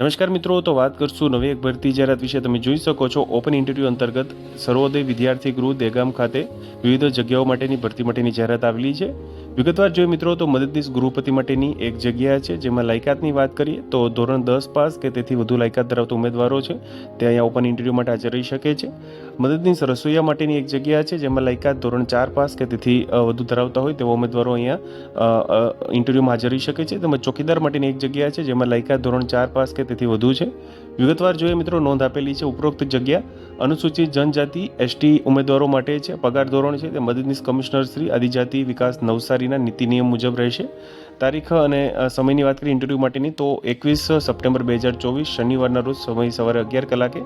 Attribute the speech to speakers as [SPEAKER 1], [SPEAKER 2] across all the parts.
[SPEAKER 1] નમસ્કાર મિત્રો, તો વાત કરશું નવી એક ભરતી જાહેરાત વિશે. તમે જોઈ શકો છો ઓપન ઇન્ટરવ્યૂ અંતર્ગત સર્વોદય વિદ્યાર્થી ગૃહ દેગામ ખાતે વિવિધ જગ્યાઓ માટેની ભરતી માટેની જાહેરાત આવેલી છે. વિગતવાર જોઈએ મિત્રો, તો મદદનીશ ગૃહપતિ માટેની એક જગ્યા છે, જેમાં લાયકાતની વાત કરીએ, તો ધોરણ દસ પાસ કે તેથી વધુ લાયકાત ધરાવતા ઉમેદવારો છે, તે અહીંયા ઓપન ઇન્ટરવ્યૂ માટે હાજર રહી શકે છે. મદદનીશ રસોઈયા માટેની એક જગ્યા છે, જેમાં લાયકાત ધોરણ ચાર પાસ કે તેથી વધુ ધરાવતા હોય તેવા ઉમેદવારો અહીંયા ઇન્ટરવ્યૂમાં હાજર રહી શકે છે. તેમજ ચોકીદાર માટેની એક જગ્યા છે, જેમાં લાયકાત ધોરણ ચાર પાસ કે તેથી વધુ છે. વિગતવાર જોઈએ મિત્રો, નોંધ આપેલી છે, ઉપરોક્ત જગ્યા અનુસૂચિત જનજાતિ એસટી ઉમેદવારો માટે છે, પગાર ધોરણ છે, તે મદદનીશ કમિશનર શ્રી આદિજાતિ વિકાસ નવસારીના નીતિ નિયમ મુજબ રહેશે. તારીખ અને સમયની વાત કરીએ ઇન્ટરવ્યૂ માટેની, તો એકવીસ સપ્ટેમ્બર બે હજાર ચોવીસ શનિવારના રોજ સમય સવારે અગિયાર કલાકે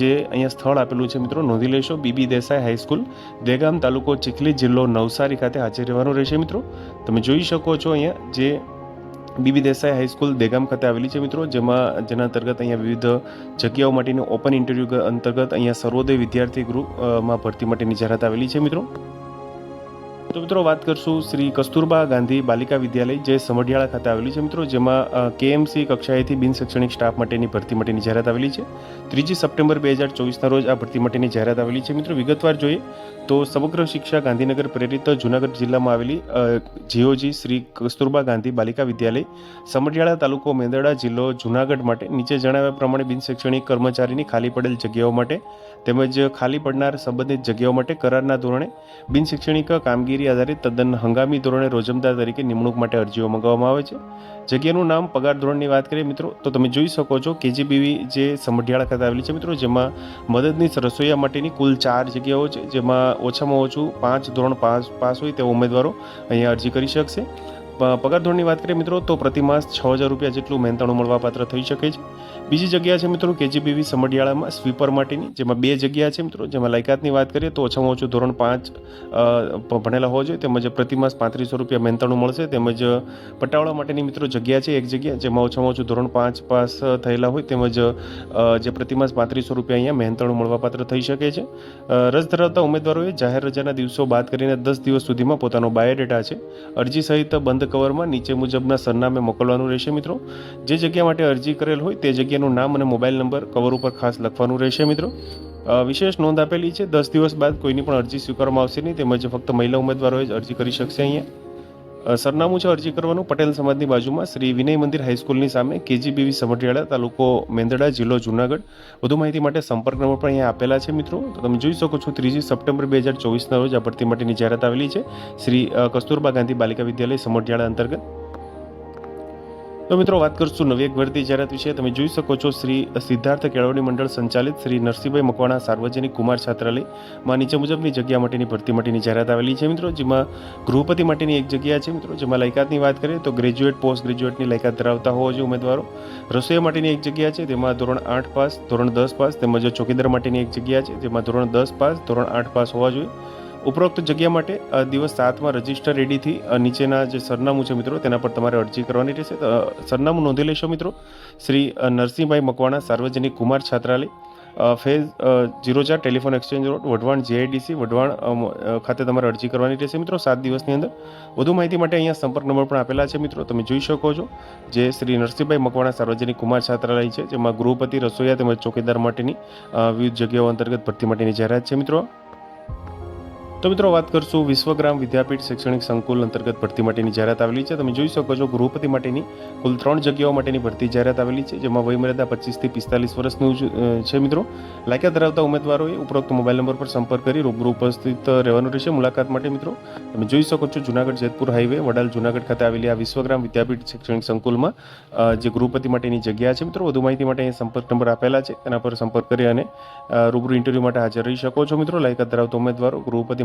[SPEAKER 1] જે અહીંયા સ્થળ આપેલું છે મિત્રો, નોંધી લેશો બીબી દેસાઈ હાઈસ્કૂલ દેગામ તાલુકો ચીખલી જિલ્લો નવસારી ખાતે હાજર રહેવાનું રહેશે મિત્રો. તમે જોઈ શકો છો અહીંયા જે બીબી દેસાઈ હાઈસ્કૂલ દેગામ ખાતે આવેલી છે મિત્રો, જેમાં, જેના અંતર્ગત અહીંયા વિવિધ જગ્યાઓ માટેની ઓપન ઇન્ટરવ્યૂ અંતર્ગત અહીંયા સર્વોદય વિદ્યાર્થી ગૃહમાં ભરતી માટેની જાહેરાત આવેલી છે મિત્રો. તો મિત્રો વાત કરશું શ્રી કસ્તુરબા ગાંધી બાલિકા વિદ્યાલય જે સમઢિયાળા ખાતે આવેલી છે. મિત્રો, જેમાં કેએમસી કક્ષાએથી બિનશૈક્ષણિક સ્ટાફ માટેની ભરતી માટેની જાહેરાત આવેલી છે. ત્રીજી સપ્ટેમ્બર બે હજાર ચોવીસના રોજ આ ભરતી માટેની જાહેરાત આવેલી છે. મિત્રો, વિગતવાર જોઈએ તો સમગ્ર શિક્ષા ગાંધીનગર પ્રેરિત જૂનાગઢ જિલ્લામાં આવેલી જીઓજી શ્રી કસ્તુરબા ગાંધી બાલિકા વિદ્યાલય સમઢિયાળા તાલુકો મેંદરડા જિલ્લો જૂનાગઢ માટે નીચે જણાવ્યા પ્રમાણે બિનશૈક્ષણિક કર્મચારીની ખાલી પડેલ જગ્યાઓ માટે તેમજ ખાલી પડનાર સંબંધિત જગ્યાઓ માટે કરારના ધોરણે બિન શૈક્ષણિક કામગીરી આધારિત તદ્દન હંગામી ધોરણે રોજમદાર તરીકે નિમણૂક માટે અરજીઓ મંગાવવામાં આવે છે. જગ્યાનું નામ, પગાર ધોરણની વાત કરીએ મિત્રો, તો તમે જોઈ શકો છો કેજીબીવી જે સમઢિયાળા ખાતે આવેલી છે મિત્રો, જેમાં મદદનીશ રસોઈયા માટેની કુલ ચાર જગ્યાઓ છે, જેમાં ઓછામાં ઓછું પાંચ ધોરણ પાસ પાસ હોય તેવા ઉમેદવારો અહીંયા અરજી કરી શકશે. પગાર ધોરણની વાત કરીએ મિત્રો, તો પ્રતિમાસ છ હજાર રૂપિયા જેટલું મહેનતાણું મળવાપાત્ર થઈ શકે છે. બીજી જગ્યા છે મિત્રો કેજીબીવી સમઢિયાળામાં સ્વીપર માટેની, જેમાં બે જગ્યા છે મિત્રો, જેમાં લાયકાતની વાત કરીએ તો ઓછામાં ઓછું ધોરણ પાંચ ભણેલા હોવા જોઈએ, તેમજ પ્રતિમાસ પાંત્રીસો રૂપિયા મહેનતાણું મળશે, તેમજ પટાવાળા માટેની મિત્રો જગ્યા છે એક જગ્યા, જેમાં ઓછામાં ઓછું ધોરણ પાંચ પાસ થયેલા હોય, તેમજ જે પ્રતિમાસ પાંત્રીસો રૂપિયા અહીંયા મહેનતાણું મળવાપાત્ર થઈ શકે છે. રસ ધરાવતા ઉમેદવારોએ જાહેર રજાના દિવસો બાદ કરીને દસ દિવસ સુધીમાં પોતાનો બાયોડેટા છે, અરજી સહિત બંધ કવરમાં નીચે મુજબના સરનામે મોકલવાનું રહેશે મિત્રો. જે જગ્યા માટે અરજી કરેલ હોય તે જગ્યાનું નામ અને મોબાઈલ નંબર કવર ઉપર ખાસ લખવાનું રહેશે મિત્રો. વિશેષ નોંધ આપેલી છે, દસ દિવસ બાદ કોઈની પણ અરજી સ્વીકારવામાં આવશે નહીં, તેમજ ફક્ત મહિલા ઉમેદવારોએ જ અરજી કરી શકશે અહીંયા. સરનામું છે અરજી કરવાનું પટેલ સમાજની બાજુમાં. શ્રી વિનય મંદિર હાઈસ્કૂલની સામે કેજીબીવી સમઢિયાળા તાલુકો મેંદડા જિલ્લો જુનાગઢ. વધુ માહિતી માટે સંપર્ક નંબર પણ અહીંયા આપેલા છે મિત્રો. તો તમે જોઈ શકો છો ત્રીજી સપ્ટેમ્બર બે હજાર ચોવીસના રોજ આ ભરતી માટેની જાહેરાત આવેલી છે. શ્રી કસ્તુરબા ગાંધી બાલિકા વિદ્યાલય સમઢિયાળા અંતર્ગત. તો મિત્રો, વાત કરશું નવી એક ભરતી જાહેરાત વિશે. તમે જોઈ શકો છો, શ્રી સિદ્ધાર્થ કેળવણી મંડળ સંચાલિત શ્રી નરસિંહભાઈ મકવાણા સાર્વજનિક કુમાર છાત્રાલયમાં નીચે મુજબની જગ્યા માટેની ભરતી માટેની જાહેરાત આવેલી છે મિત્રો, જેમાં ગૃહપતિ માટેની એક જગ્યા છે મિત્રો, જેમાં લાયકાતની વાત કરીએ તો ગ્રેજ્યુએટ, પોસ્ટ ગ્રેજ્યુએટની લાયકાત ધરાવતા હોવા જોઈએ ઉમેદવારો. રસોઈયા માટેની એક જગ્યા છે, તેમાં ધોરણ આઠ પાસ, ધોરણ દસ પાસ, તેમજ ચોકીદાર માટેની એક જગ્યા છે જેમાં ધોરણ દસ પાસ, ધોરણ આઠ પાસ હોવા જોઈએ. ઉપરોક્ત જગ્યા માટે દિવસ સાતમાં રજિસ્ટર રેડીથી નીચેના જે સરનામું છે મિત્રો, તેના પર તમારે અરજી કરવાની રહેશે. સરનામું નોંધી લેશો મિત્રો. શ્રી નરસિંહભાઈ મકવાણા, સાર્વજનિક કુમાર છાત્રાલય ફેઝ જીરો ચાર telephone exchange road, Wadhwan GIDC Wadhwan ખાતે તમારે અરજી કરવાની રહેશે મિત્રો, સાત દિવસની અંદર. વધુ માહિતી માટે અહીંયા સંપર્ક નંબર પણ આપેલા છે મિત્રો, તમે જોઈ શકો છો. જે શ્રી નરસિંહભાઈ મકવાણા, સાર્વજનિક કુમાર છાત્રાલય છે, જેમાં ગૃહપતિ રસોઈયા તેમજ ચોકીદાર માટેની વિવિધ જગ્યાઓ અંતર્ગત ભરતી માટેની જાહેરાત છે મિત્રો. તો મિત્રો વાત કરશું વિશ્વગ્રામ વિદ્યાપીઠ શૈક્ષણિક સંકુલ અંતર્ગત ભરતી માટેની જાહેરાત આવેલી છે. તમે જોઈ શકો છો ગૃહપતિ માટેની કુલ ત્રણ જગ્યાઓ માટેની ભરતી જાહેરાત આવેલી છે, જેમાં વયમર્યાદા પચીસથી પિસ્તાલીસ વર્ષનું છે મિત્રો. લાયકાત ધરાવતા ઉમેદવારોએ ઉપરોક્ત મોબાઈલ નંબર પર સંપર્ક કરી રૂબરૂ ઉપસ્થિત રહેવાનું રહેશે. મુલાકાત માટે મિત્રો, તમે જોઈ શકો છો જુનાગઢ જેતપુર હાઈવે, વડાલ જુનાગઢ ખાતે આવેલી આ વિશ્વગ્રામ વિદ્યાપીઠ શૈક્ષણિક સંકુલમાં જે ગૃહપતિ માટેની જગ્યા છે મિત્રો, વધુ માહિતી માટે સંપર્ક નંબર આપેલા છે. તેના પર સંપર્ક કરી અને રૂબરૂ ઇન્ટરવ્યૂ માટે હાજર રહી શકો છો મિત્રો. લાયકાત ધરાવતા ઉમેદવારો ગૃહપતિ